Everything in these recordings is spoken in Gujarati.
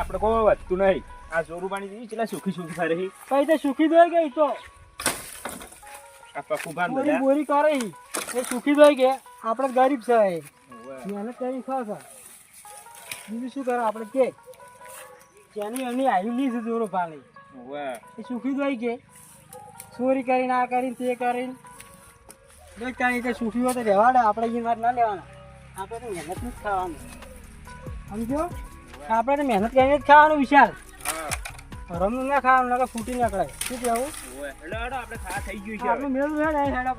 આપણે કોઈ વધતું નહીં. આ જોરુબાની જેવી કેટલા સુખી સુખી રહી. કઈ તો સુખી દોઈ ગઈ તો. આ બોરી બોરી કરે. એ સુખી દોઈ કે આપણે ગરીબ છે એ. મહેનત કરી ખાવ છે બીજું શું કરે? આપણે કે જેની એમની આવી લી છે જોરો એ સુખી દોઈ કે ચોરી કરીને આ કરીને તે કરીને. દોઈ કાંઈ કે સુખી હોય તો રહેવાડે આપણે એ વાત ના લેવાના. આપણે તો મહેનત જ ખાવાનું. સમજો? આપણે તો મહેનત કરીને જ ખાવાનું વિશાલ. રમનું ના ખાવાનું ફૂટી નીકળાય શું કહેવું? હેડો, હેડો, આપણે ખા થઈ ગયું છે. આપણું છે ને હેડો.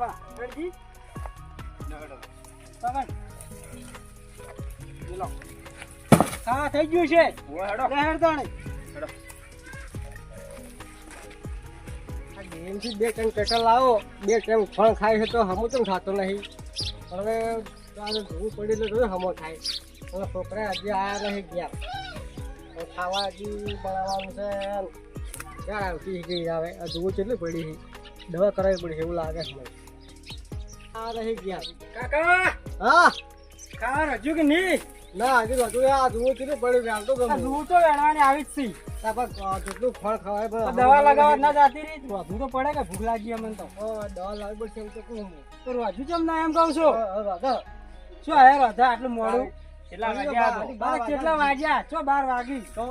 પકડ. બોલો હા થઈ ગયું છે. હેડો. હેડ હેડો. આ ગેમથી બે ત્રણ પેટલ લાવો બે ટાઈમ ફળ ખાય છે તો હમો તો ખાતો નહીં. હવે તારે ધોવું પડી એટલે જોયું હમો ખાય હવે છોકરા હજી આવ્યા નહીં ગયા. ખાવા હજી બનાવવાનું છે. ક્યાં આવતી ગઈ આવે આ ધોવું કેટલી પડી છે દવા કરાવી પડી છે એવું લાગે છે મને. આ રહી ગયા. કાકા! હા? ખાવા હજુ કે નહીં? ના હજી રજુ આ ધોવું કેટલું પડ્યું આમ તો ગમે. તો વેણવાની આવી જ છે. જેટલું ફળ ખવાય દવા લગાવવા ના જાતી રહી વધુ તો પડે કે ભૂખ લાગી અમને તો? દવા લાવવી પડશે એમ તો કહું તો રાજુ ના એમ કહું છું? શું હે રાધા આટલું મોડું? કેટલા વાગ્યા? કેટલા વાગ્યા? છો બાર વાગી. તો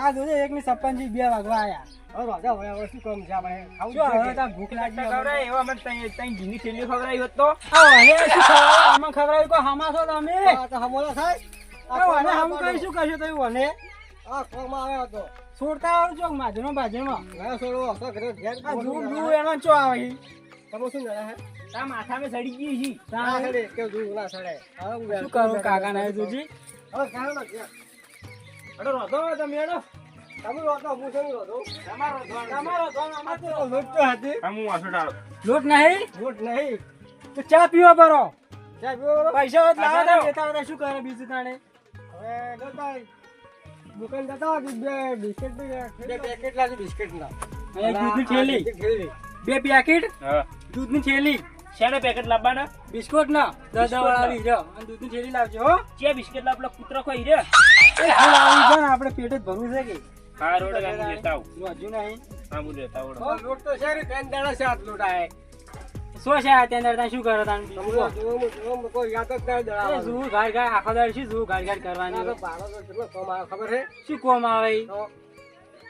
હા જોજે એક ની છપ્પનજી બે વાગવા આયા. હવે રાધા હવે શું કામ છે આપણે ખાવું હવે તો ભૂખ લાગી ખવડાય. એવા મને તઈ- તઈ ઘીની થેલીઓ ખવડાવી હોત તો. આ હવે શું ખવડાવ? આમાં ખવડાવ્યું કો હામા છો તમે તો હમોલા થાય અને હમ કઈ શું કશું તઈ વને આ કોમાં આવ્યો હતો છોડતા આવો છો માજનો બાજુમાં ના છોડો હતો ઘરે ઘેર આ જૂ જૂ એનો ચો આવે? તમે શું જણા હે? તા માથામાં સડી ગઈ છી તા સડે કે જૂ ના સડે શું કરું કાકા ના જોજી હવે કાઢો ઘેર રોધો હવે તમે હેડો. તમે રોતો હું શું રોતો તમારો. તમારો અમાર તો લોટ તો હતી હા, હું વાસણ ડાળો લોટ નહીં? લોટ નહીં. તો ચા પીવા પરો ચા પીવા બરો પૈસા હોત લાવો. તો લેતા આવતા શું કરે બીજું તાણે? હવે જતા દુકાન જતા બે બિસ્કિટ બે પેકેટ લાવી બિસ્કિટ ના. દૂધની થેલી. બે પેકેટ હા. દૂધની થેલી. શેના પેકેટ લાવવાના? બિસ્કુટ ના દસ વાળા આવી રહ્યો અને દૂધની થેલી લાવજો હો. જે બિસ્કિટ લાવ પેલા કૂતરો ખોઈ રે એ હાલ આવી છે ને આપણે પેટ જ ભરવું છે કે? હા રોડ ગામ લેતા આવું. હજુ નહીં. હા હું લેતા આવડો લોટ તો છે ત્રણ દાડા છે આટલું ડાય શું છે આ ત્યાં દાડા શું કરો તાન કોઈ યાદ જ નહીં દડા જુઓ ગાડ ગાડ આખો દાડ શું જુઓ ગાડ ગાડ કરવાની ખબર છે? શું કોમ આવે?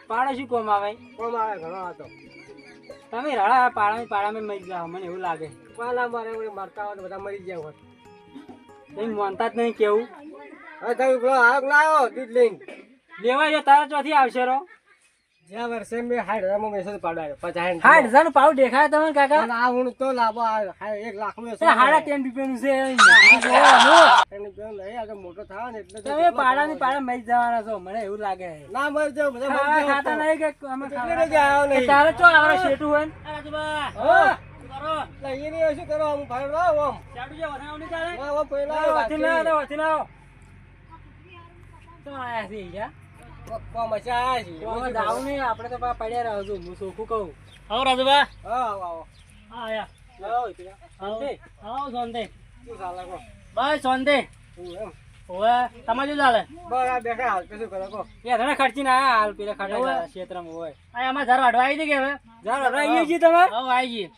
પાડો શું કોમ આવે? કોમ આવે ઘણો હતો તમે રડા પાડા પાડા મરી જાઓ મને એવું લાગે. પાલા મારે મરતા હોય બધા મરી ગયા હોય. તમે માનતા જ નહીં કેવું હવે તમે પેલો આગ લાવો દૂધ લઈને લેવા જો તારા ચોથી આવશે રો. જ્યાં વર્ષે મેં હાઈટ હજારમાં મેસેજ પાડ્યો પચાસ હાઈટ હજારનું પાવ દેખાય તમે કાકા? આ હું તો લાવો એક લાખનું હાડા ત્રણ રૂપિયા નું છે મોટો થાય ને એટલે તમે પાડા ની પાડા મરી જવાના છો મને એવું લાગે. ના મરી જાવ બધા ખાતા નહીં કે અમે ખાવા તારે ચો આવરા શેઠું હોય ને? હા. એટલે ઈ નહીં, શું કરો? હું ભાઈ લાવ જે વધાવ આમ ચાલે? વાથી ના આવો, વાથી ના આવો. તો આયા છે કોમાં જાવું નહીં, આપણે તો પડ્યા રહો છું હું ચોખ્ખું કહું. આવો રાજુભા. હા આવો આવો. હા આયા. આવો. શાંતિ? આવો સોંતે શું ચાલે કહો? બસ સોંતે ઓવે તમારે શું ચાલે? બસ બેઠા હાલ શું કરો કહો? એ ઘણા ખર્ચી ના હાલ પેલા ખાડા? ગયા ક્ષેત્રમાં હોય. આ આમાં આવી કે હવે? જાણ હવે આવી ગઈ તમે આવી ગઈ.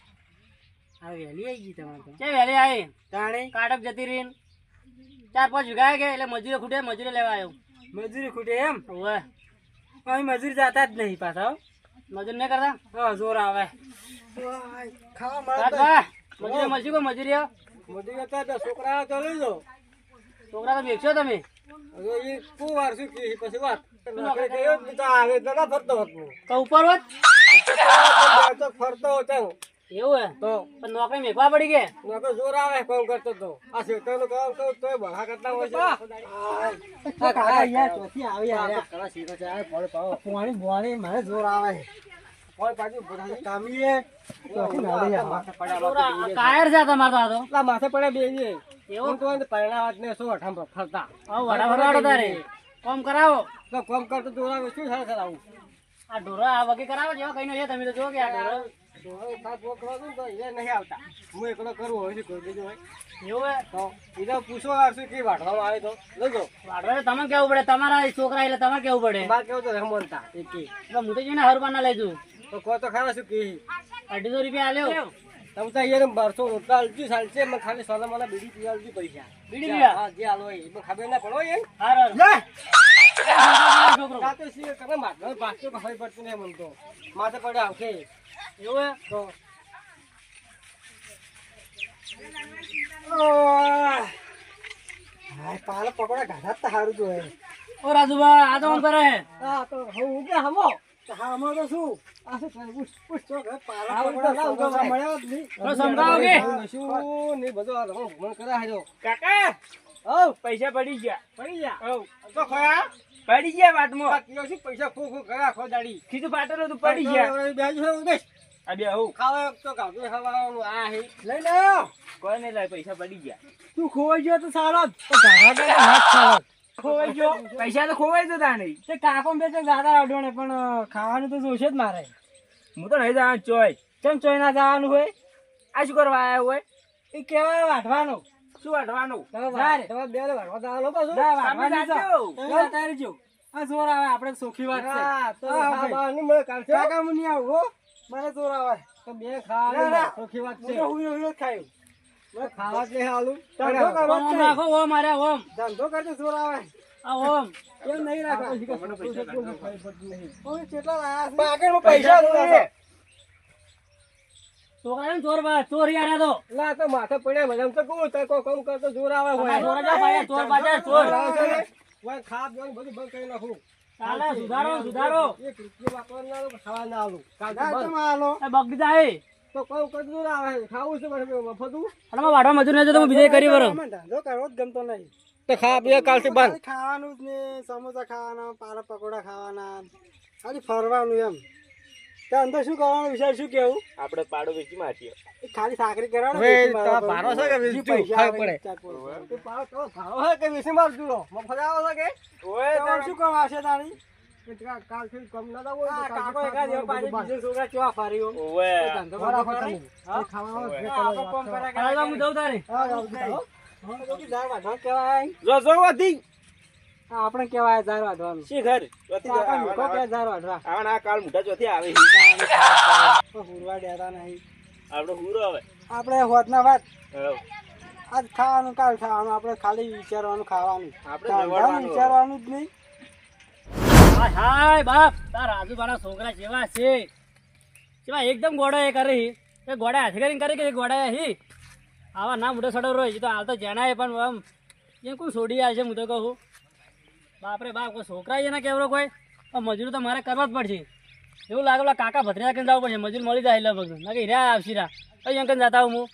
હા વહેલી આવી ગઈ તમારે. ચે વહેલી આવી? તાણે. કાટક જતી રહી ચાર પાંચ વીઘા કે એટલે મજૂરી ખૂટે મજૂરી લેવા આવ્યો. મજૂરી ખૂટે એમ? ઓવે. અમે મજૂરી જાતા જ નહીં પાછા મજૂર નહીં કરતા? હા જોર આવે. ખાવા કાકા મજૂરી મળશું કોઈ મજૂરી? મજૂરી હતા તો છોકરા તો લઈ લો. છોકરા તો મેકશો તમે? જ ઉપર ફરતો હતો એવું હે તો? પણ નોકરી મેખવા પડી કે? નોકર જોર આવે કોમ કરતો તો? આ શેતાનું કામ તો તોય બહાર કરતા હોય છે. પાણી બોણી મને જોર આવે. ફળ પાજી બધા કામીએ કાયર છે તમારે તો? આ માથે પડે બેસીએ એવું? હું તો પરણાવત ને શું અઠામ ફરતા આવ વડા ફરવાડો તારે. કોમ કરાવો. તો કોમ કરતો જોર આવે શું થાય સર આવું? આ ઢોરા આ વગે કરાવો જેવા કઈ નો છે તમે તો જો કે આ ઢોરો. એ નહીં આવતા હું એકલો કરું હોય છે બીજું હોય એવું તો એને પૂછો આવશે કે વાઢવામાં આવે તો લઈ વાડવા તો તમે કેવું પડે તમારા છોકરા એટલે તમે કેવું પડે બા કેવું તો રહેમનતા એક હું તો જઈને હરબા ના લઈ દઉં તો કહો તો ખરા શું કે અઢીસો રૂપિયા આલ્યો તમે તો અહીંયા બારસો રોટલા અલજી ચાલશે મને ખાલી સોના મને બીડી પીવા પૈસા બીડી? હા જે હાલો એ ખબર ના પડો હાર. છોકરો ના તો સિંહ તમે માથે પાછો ખબર નહીં મને તો માથે પડે આવશે એવું હે તો. હાય, પાલો પકોડા ગાધા તો સારું હે. ઓ રાજુભા આ તો કરે હે તો હવે ઉગે હમો. તો હામાં તો શું? આ શું થાય? ઉસ, ઉસ, તો ઘર પાલા પકોડા ના ઉગાવાય. મળ્યો જ નહીં. થોડો સમજાવો શું નહીં, બધું આ રમણ ભમણ કરે હાજો. કાકા હઉ, પૈસા પડી ગયા પડી ગયા હઉ તો ખોયા? પડી ગયા વાતમાં પૈસા ખો ખો કરે ખો દાડી. કીધું પાટલું પડી ગયા બેસ. આ બે હું ખાવા તો ગાધું ખાવાનું આ હે. લઈને આવ્યો. કોઈ નહીં લાય પૈસા પડી ગયા. તું ખોવાઈ ગયો તો સારો તો ગાધા ગાધા હાથ સારો ખોવાઈ ગયો. પૈસા તો ખોવાઈ નહીં. તે કાકો બે અડવાને પણ ખાવાનું તો જોશે જ મારે. હું તો નહીં જવાનું ચોય. કેમ ચોય ના જવાનું હોય? આ શું કરવા આવ્યા હોય? એ કેવા વાઢવાનું? શું વાઢવાનું? બે વાઢવા. તમે જો. આ જોર આવે આપણે સોખી વાત છે. હા, તો હા, મને જોર આવે. તો બે ખાવાની સુખી વાત છે. મને ખાવા જ નહીં આલું. ઓમ ઓમ રાખો ઓમ મારે ઓમ ધંધો કરજો જોર આવે. આ ઓમ કેમ નહીં રાખો મને પૈસા કેટલા લાયા છે? પૈસા. છોકરાને ચોર ચોર યાર તો લા તો માથે પડ્યા મને તો કહું તો કોઈ કામ કરતો જોર આવે હોય. ચોર બધું બંધ કરી નાખું. ચાલે, સુધારો સુધારો. એક રૂપિયો વાપરવા ખાવા ના આલું. કાલથી બંધ. એ બગડી જાય. તો કોઈ કરતું આવે ખાવું છે મને મફતું અને માં મજૂર નહીં તો બીજે કરી બરો ધંધો કરવો જ ગમતો નહીં. તો ખા પીવા કાલથી બંધ. ખાવાનું જ ને સમોસા ખાવાના પારા પકોડા ખાવાના ખાલી ફરવાનું એમ. ત્યાં અંદર શું કરવાનું વિચાર શું કેવું? આપણે પાડો વેચી મારીએ. ખાલી સાકરી કરવાનો હવે તો પારો છે કે. પૈસા પડે. તો પાડો તો ભારો હે કે વેસી માર જુઓ મફત આવો છે કે? ઓય તો શું કામ આવશે તારી? કે કા- કાલથી કમ ના દાવો કાકો. બીજો છોકરા કેવા ફાર્યો ઓય. ધંધો બરાબર કરવો તમે. નહીં. હા, ખાવા ઓય. જે કોમ તારે. હા, તો જો જો વધી હા, આપણે કેવાય ઝાડ વાઢવાનું શી ઘર? આપણે મૂકો કે ઝાડ વાઢવા આવા કાલ મોટા ચોથી આવે. હુરવા ડેરા નહીં. આપણે હુરો આવે. આપણે હોતના વાત. હવ. આજ ખાવાનું કાલ ખાવાનું આપણે ખાલી વિચારવાનું ખાવાનું. આપણે વિચારવાનું જ નહીં. હાય હાય બાપ. તાર રાજુભાના છોકરા કેવા છે? જેવા એકદમ ગોડા એ કરે. હી એ ગોડા હાથે કરીને કરે કે ગોડા હી? આવા ના મોટો સડો રહ્યો તો હાલ તો જણાય પણ આમ. એ કોઈ છોડી આવે છે હું તો કહું. બાપરે બાપ, કોઈ છોકરા એના કેવરો કોઈ? પણ મજૂરી તો મારે કરવા જ પડશે. એવું લાગે કાકા ભત્રીજા કરીને જવું પડશે. મજૂર મળી જાય એટલે બધું ના કે હિરા આવશી રા કઈ અંકલ જતા હું.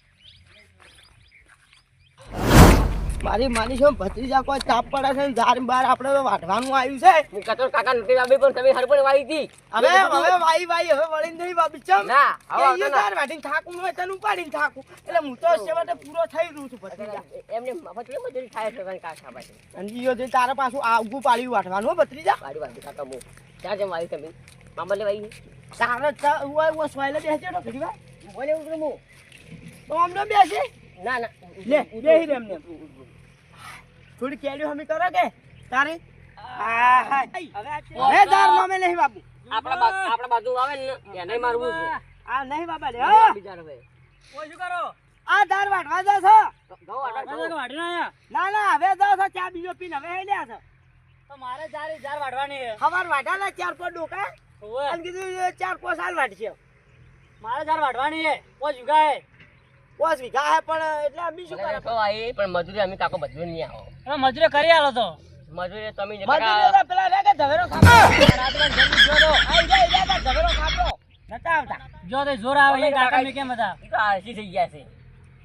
મારી માની છો ભત્રીજા કોઈ તાપ પડે છે ઝાડ બાર આપણે તો વાઢવાનું આવ્યું છે? હું કતો કાકા નથી વાવી પણ તમે હરપણ વાવી હતી. હવે હવે વાઈ વાઈ હવે વળી નહીં વાપી ચમ ના હવે ઈયો ઝાડ વાઢીને થાકું હોય તને ઉપાડીને થાકું. એટલે હું તો છેવટે પૂરો થઈ રહ્યું છું ભત્રીજા. એમને મફતલી મજૂરી થાય છે કાકા કાકા અને ઈયો જે તારા પાછું આગું પાડ્યું વાઢવાનું હો ભત્રીજા. વાડી વાડી કાકા હું ક્યાં જેમ વાવી તમે? મામલે વાવી તારે તા- ઉવા ઉવા સ્વાઈલે બેસજો તો ઘડી બોલે ઉતરું હું તો અમને બેસે? ના ના. લે બેહી રે એમને. થોડી કેલ્યું હમી કરો કે? તારી? આ હા હવે ઝાડ મામે નહીં બાપુ આપણા આપણા બાજુ આવે ને એને મારવું છે. આ નહીં બાપા લે હા. હવે કોઈ શું કરો? આ ઝાડ વાટવા જા છો. ના? ના ના હવે જાઓ છો ચા બીજો પીને હવે હેલ્યા છો. તો મારે જાર જાર વાટવાની છે. હવાર વાઢાના ચાર પાંચ ડોકા. અને કીધું ચાર પાંચ હાલ વાટશે મારે જાર વાટવાની છે. પોચ વીઘા હે પાંચ વીઘા હે પણ એટલે અમે શું કરે? પણ મજૂરી અમે કાકો બધું નહીં આવો. મજૂરી કરી આલો તો. મજૂરી તમે જે મજૂરી તો પેલા રે કે ધવેરો ખાતો. આઈ જાય આઈ જાય ધવેરો ખાતો. નતા આવતા. જો તે જોર આવે એ કાકા મે કેમ હતા? તો આળસી થઈ ગયા છે.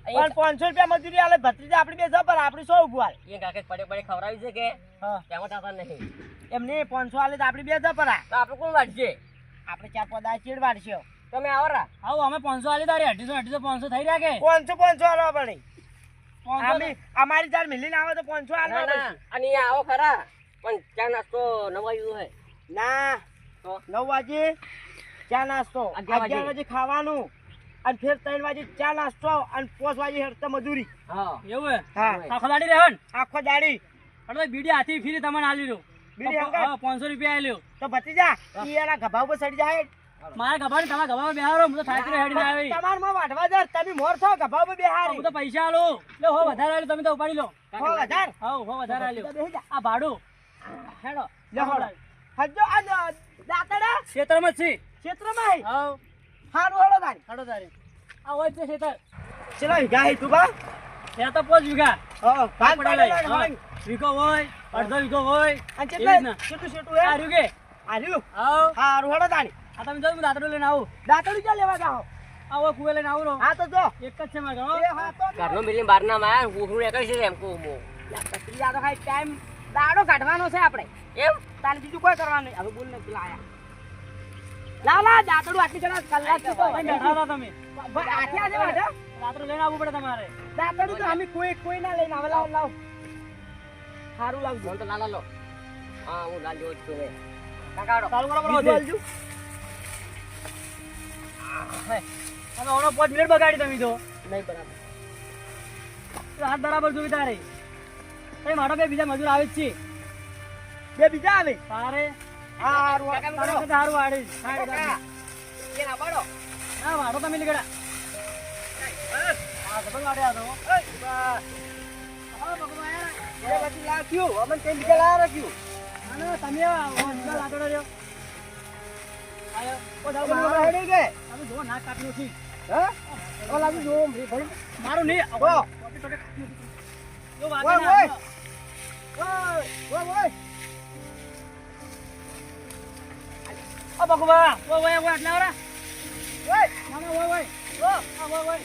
પણ પાંચસો રૂપિયા મજૂરી આલે ભત્રીજા આપડી બે જબર આપડી સો ઉભું હાલ એ કાકે પડે પડે ખવડાવી છે કે? હા. તેમાં થતા નહીં એમને પાંચસો આલે તો આપડી બે જબર આ. તો આપણે કોણ વાટશે? આપણે ચાર પાંચ ચીડ વાઢશે તમે આવો રા. આવો અમે પાંચસો આલી તારી અઢીસો અઢીસો પાંચસો થઈ રહ્યા કે? પાંચસો પાંચસો આલો આપણે અમારી ચાર મિલીને આવે તો પાંચસો અને આવો ખરા. પણ ચા નાસ્તો નવાયું હે. ના. નવ વાગે ચા નાસ્તો. અગિયાર વાગે. ખાવાનું. અને ફેર ત્રણ વાગે ચા નાસ્તો અને પાંચ વાગે હેરતા મજૂરી. હા. એવું હે? હા. આખો દાડી રહેવાનું? આખો દાડી. એટલે બીડી હાથી ફીરી તમને આલી રહ્યું બીડી પાંચસો રૂપિયા આલ્યો. તો ભતીજા ઈ એના ગભા ઉપર સડી જાય. મારા ગભાને તમારા ગભામાં બેહારો હું તો થાકી હેડીને આવી. તમારમાં વાટવા દર તમે મોર છો ગભા ઉપર બેહારી હું તો પૈસા આલો. લે હો વધારે આલો તમે તો ઉપાડી લો. હો વધાર? હો હો વધારે આલ્યો. આ ભાડું. હેડો. લે હોડો. હજો આ દાતડા? ક્ષેત્રમાં છે. ક્ષેત્રમાં હો? હારું હેડો તારી. હેડો તારે. આ હોય છે ક્ષેત્ર ચલો વીઘા હે તું બા? એ તો પોજ વીઘા. હો ભાગ પડે. વીઘો હોય અડધો વીઘો હોય. અને કેટલા. કેટલે કેટલું હે? આ કે? આર્યું આવ હારું હેડો તારી. આ તમે જો દાતડું લઈને આવું. દાતડું ક્યાં લેવા જાઓ? આવો કુવે લઈને આવું હા તો જો. એક જ છે મારે હા તો ઘરનો મિલી બાર ના માયા ઉખડું નીકળી છે એમ કહું હું. આ તો ખાલી ટાઈમ દાડો કાઢવાનો છે આપણે. એમ? તારે બીજું કોઈ કરવાનું નહીં. હવે બોલ ને પેલા આયા. ના લા દાંતડું આટલી જણા કલાક તો બેઠા તમે. ભાઈ છે વાઢા દાતડું લઈને આવવું પડે તમારે. દાતડું તો અમે કોઈ કોઈ ના લઈને આવે. લાવ લાવ. સારું લાવજો. તો લાલા. લો હા હું લાલ જેવો છું કાકાડો. ચાલુ કરો બરોબર. તમે ઓનો પાંચ મિનિટ બગાડી તમે તો નહીં બરાબર. હાથ બરાબર જોઈ તારે. એ મારો બે બીજા મજૂર આવે જ છે. બે બીજા આવે? તારે? હારું હારું. તમે લીગડા હા ખબર વાળે આ તો. ઓય, બસ. એ પછી લાગ્યું, અમને કઈ બીજા રાખ્યું. ના, ના, તમે આવો, રહ્યો આયો ઓ જાઓ મારા નહીં વાગે ઓય, ઓય. ઓય, ઓય, ઓય. ઓ ભગવા ઓ ઓય ઓય ઓય. ઓય ઓ આ ઓય ઓય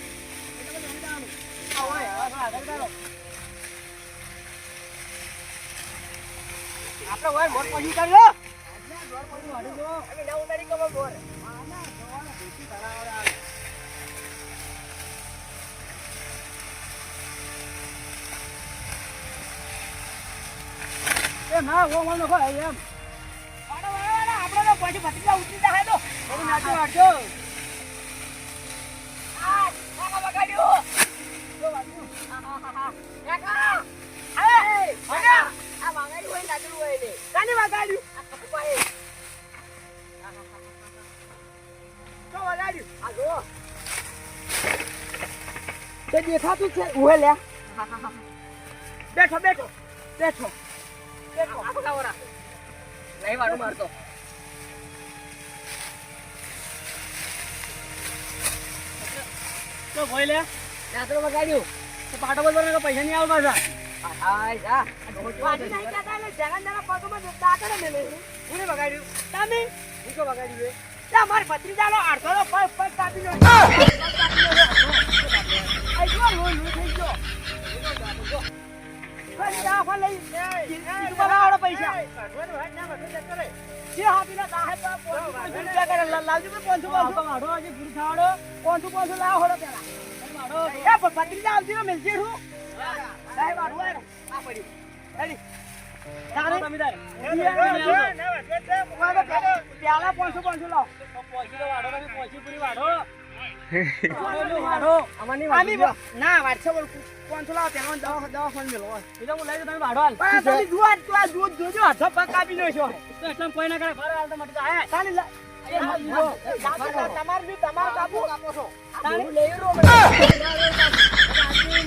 એટલે બધું હેડા આ ઓય આ આપણે ઓય મોર પછી કરી વાડે ના ઓ મને કો એમ વાડો, વાડો. આપણે તો પછી ભત્રીજા ઉતરી જાય તો. બધું નાચો વાડજો આ, કાકા બગાડ્યું. હોય નાચડું હોય ને કાને વગાડ્યું? તો દેખાતું છે ઉહે લે. બેઠો બેઠો બેઠો બેઠો. આ પકાવરા નહીં વાળું મારતો. તો ભોય લે. રાત્રે બગાડ્યું તો પાટો બોલ બોલ પૈસા નહીં આવે પાછા. હાય જા. વાજી નહીં કહેતા એટલે જગન જરા પગમાં દાંતડે મેલે છે. કોને તમે? હું તો વગાડ્યું એ. લે, માર ભત્રીજાનો અડધોનો પગ પગ કાપી લો. અડધો. પૈસા. લા- લાવજો ભત્રીજા ને મિલજી છું. પ્યાલા પોંચું પોંચું લાવો. પહોંચી પૂરી બ- ના વારસે બોલ લાવો પેલા દવા દવા ફોન મેલો હોય. હું લઈ તમે વાડો હાલ. જુઓ તું આ જુઓ જોજો હાથો પગ કાપી લો છો. તો કોઈ ના કરે ફરે હાલ તો મટી જાય. તાની લા- એ હા, જુઓ. કાપો, તમાર બી તમાર કાપો તાની હું લઈ રહ્યો છે. હાથીનો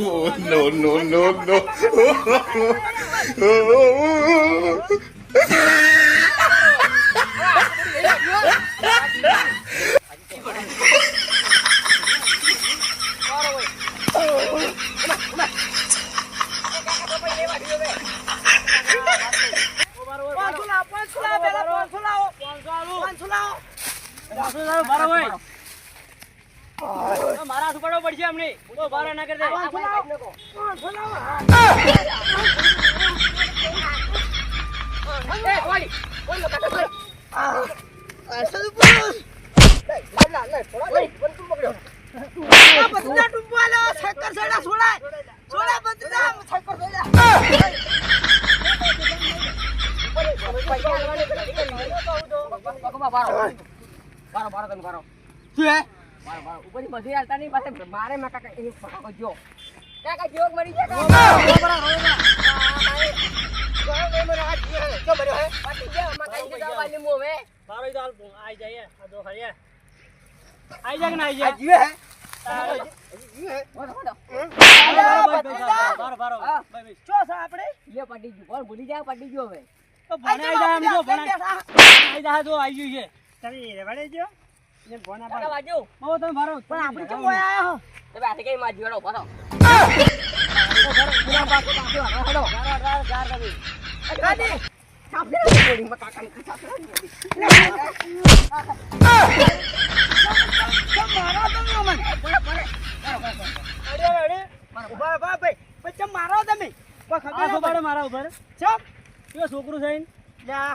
Oh, no, no, no, no. મારા હાથ ઉપાડવો પડશે અમને. તો ભારો ના કરી દે પાંચસો લાવો પાંચસો લાવો આ બધાના ટૂંપવા લો, શક્કર સોડા સોડાય. સોડા બધાના, શક્કર સોડા. શું હે? ઉપરની મજૂરી હાલતા નહીં પાસે મારે મેં કાકા એ કાકા જો. કાકા જોગ મરી હાલ આઈ જાય આ હે. આઈ જાય કે ના આઈ જાય? જીવે હે? છે આપણે? લે, ગયું. કોણ ભૂલી જાય પડી ગયો હવે. જાય જાય આઈ ગયું છે. તમે રેવાડે જો તમે. મારો તમે. ઊભા, ઊભા, મારો. કેવો છોકરું થઈને ઈન?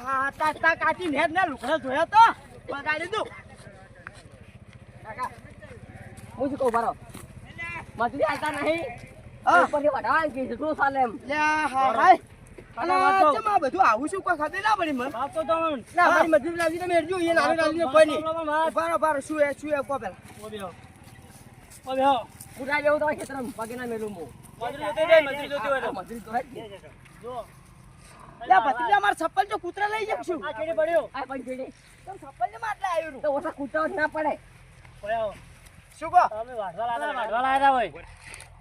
હા, તા- તા કાચી ને લુગડો જોયો તો બગાડી દીધું. હું શું કહું ભરો મજૂરી હાલતા નહીં. ઉપરથી વઢાવાનું કીધું, શું ચાલે એમ. લે, હા, હાય. તો તો તો. તો છપ્પલ જો કૂતરા લઈ છું. તો છપ્પલ ને માટલા આવ્યું તો જ ના પડે. શું કહો? અમે વાટવા લાયા વાટવા લાયા તા હોય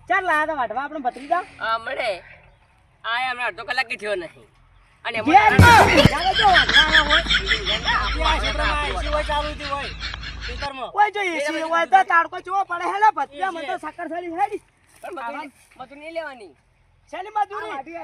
ચાલ લાયા તા વાટવા આપણે ભત્રીજા? હમણે આ હમણાં અડધો કલાક કે થયો નહીં. અને હતી. ઓય જો એસી હોય તો તાડકો ચેવો પડે હેલા ભત્રીજા મને તો સાકર સાડી હેડી મજૂરી લેવાની. શેની મજૂરી વાઢી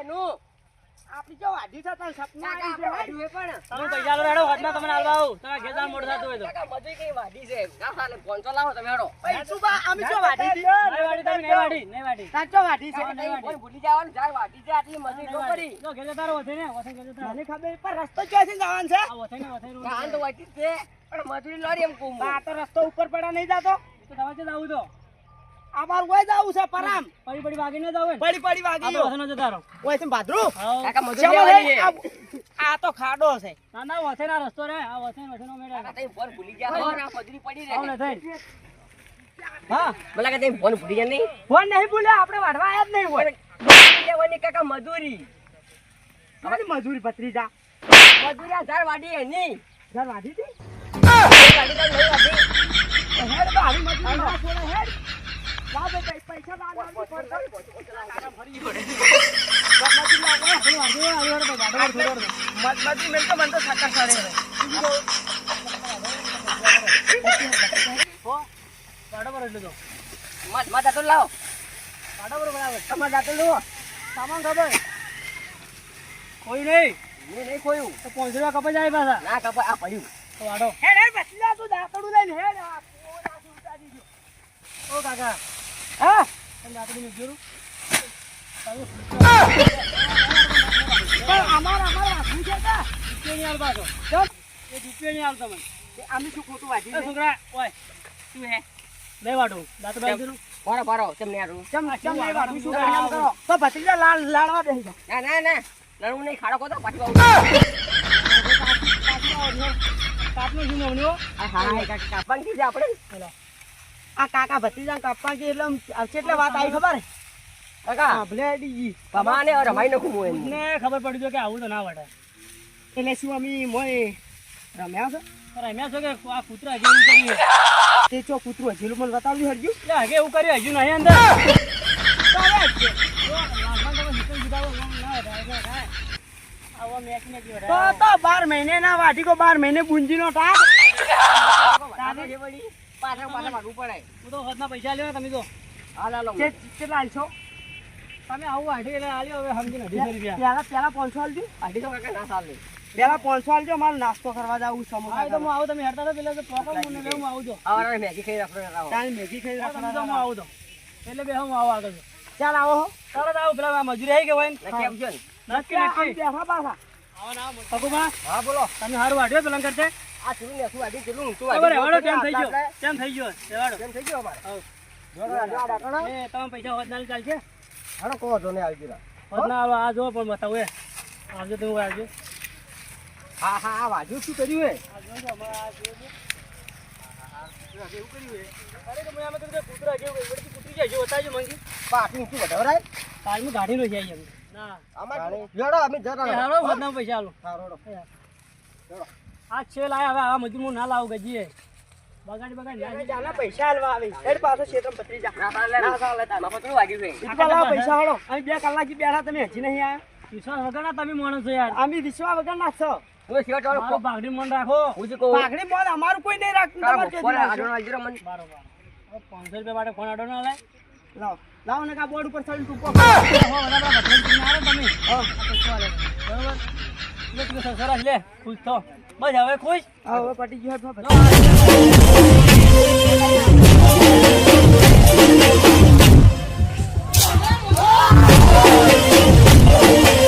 એનું. જો વાઢી છે તાર સપના આવી છે પણ. તમે પૈસા લો હાથમાં તમને આલવા આવું. તમારા ઘેર મોડું હોય તો. કાકા મજે કઈ વાઢી છે? ના ચાલે પાંચસો લાવો તમે હેડો. ભાઈ શું બા અમે જો વાઢી? દી નઈ વાળી તમે નઈ વાળી નઈ વાળી સાચો જો છે. નઈ કઈ ભૂલી જવાનું જ્યારે વાઢી છે આટલી મજે ન કરી જો ઘેર તારો વધે ને, વથે ઘેર તારો મને ખબર પર રસ્તો ક્યાંથી જવાનું છે? આ વથે ને, વથે રોડ તો વાઢી છે પણ મજૂરી લોરી એમ કુમ આ તો રસ્તો ઉપર પડા નઈ જાતો. તો તમારે જ આવું તો? આ ઓય જાવું છે પરામ. પડી પડી વાગીને જાવ પડી પડી વાગી આ વથે ન જતા રહો. ઓયથી ભાદરુ કાકા મજૂરી ચાલો લેવાની લે, છે આ- તો ખાડો છે. ના, ના, વસે ના રસ્તો રે. આ વસે ને, વથે નો મેળ કાકા તઈ પર ભૂલી ગયા ઓર આ પદરી પડી રહે. ને થઈને. હા. બોલા કે તઈ ફોન ભૂલી ગયા નહીં? ફોન નહીં ભૂલ્યા આપણે વાડવા આયા જ નહીં હોય. લેવાની કાકા મજૂરી. તમારી મજૂરી ભત્રીજા મજૂરી આ ઝાડ વાઢી એની ઘર વાડી હતી? હેડ બા, આવી મજૂરી. હેડ. લા બે પૈ- પૈસા ના લાવવી પડશે. પેલું વાંધો હોય, આવી વાળો તો ગાડો વાળો થોડો વાળો. મજ- મજૂરી મેલ તો મને તો સાકર સાડે હવે. હો, ગાડો વાળો એટલે તો. મત મત આટલું લાવો ગાડો વાળો બરાબર. તમારે આટલું લો સામાન ખબર કોઈ નહીં મેં નહીં ખોયું તો પોંચી રૂપિયા કપાઈ જાય પાછા ના કપાય આ પડ્યું તો વાડો હે હેડ, ભત્રીજા, તું દાંતરડું લઈને હે. ઓ કાકા હા તમે રાત્રે ની જોયું પણ અમાર અમાર વાઢવું છે રૂપિયો નહીં આ કાકા ભત્રીજા કાપવા કે એટલે આ કેટલે વાત આવી ખબર? કાકા સાંભળે હેડી રમાઈ નખું હું ને ખબર પડી જો કે આવું તો ના વડે એટલે શું અમે મોય રમ્યા છો? રમ્યા છો કે આ કૂતરા હજી કરીએ તે ચો કૂતરું હજી મને બતાવ્યું હરજુ? એટલે હગે એવું કર્યું હજુ નહીં અંદર. તો તો બાર મહિને ના વાટી કો બાર મહિને બુંજી નો ટાક પાછળ પાછળ ભાગવું પડે. હું તો હોદના પૈસા લ્યો તમે તો હાલ હાલો કેટલા આલશો? તમે આવું આઠી એટલે આલ્યો હવે સમજી અઢીસો રૂપિયા. પેલા પેલા પાંચસો આલજો. અઢીસો કાકા ના ચાલે. પેલા પાંચસો આલજો મારે નાસ્તો કરવા જાવું સમોસા તો હું આવું તમે હેડતા પેલા તો પોકો મને હું મેગી ખાઈ રાખો મેગી ખાઈ હા, તો હું આવું તો. એટલે બે હું આવું આગળ ચાલ આવો હો. તરત આવું પેલા મજૂરી આવી ગયો હોય નક્કી આવજો નક્કી નક્કી. બેઠા પાછા. આવો ને આવો હા બોલો. તમે સારું વાઢ્યો પેલા કરતે આ ચૂલું ને શું આડી ચૂલું ઊંચું આડી હેવાડો કેમ થઈ ગયો? કેમ થઈ ગયો? હેવાડો કેમ થઈ ગયો અમારે? આ એ તમે પૈસા હોદના ચાલશે હાલો કહો ને આવી ગયેલા. હોદના આવો આ જો પણ બતાવું એ. આવજો તમે આવજો. હા હા આ વાજુ શું કર્યું હે આ આ જો. એવું કર્યું એ. અરે તો મેં આમાં કીધું કૂતરા જેવું કંઈ, કૂતરી જાય, જો બતાવજો મંગી. પાટી ઊંચું વધારાય કાલનું કાઢીને છે અહીં એમ. ના. અમારે અમે જરા હાલો, પૈસા હાલો. હારો આ છે લાયા હવે આવા મજૂર હું ના લાવું ગજીએ બગાડી બગાડી ના. ચાલે પૈસા હાલવા આવી હેડ પાછો શેતમ પતરી જા ના ચાલે ના ચાલે બાપા થોડું વાગ્યું છે ઇટવા લાવો પૈસા હાલો અહીં બે કલાક બેઠા તમે હજી નહીં આયા વિશ્વાસ વગરના તમે માણસ છો યાર આમી વિશ્વા વગર ના છો બાગડી મન રાખો પાઘડી મોલ અમારું કોઈ નહીં રાખતું મને પાંચસો રૂપિયા માટે ફોન ના લે લાવો લાવો ને કા બોર્ડ ઉપર ટૂંકો. બરોબર સરસ લે ખુશ થો બસ હવે ખુશ? હવે પટી ગયો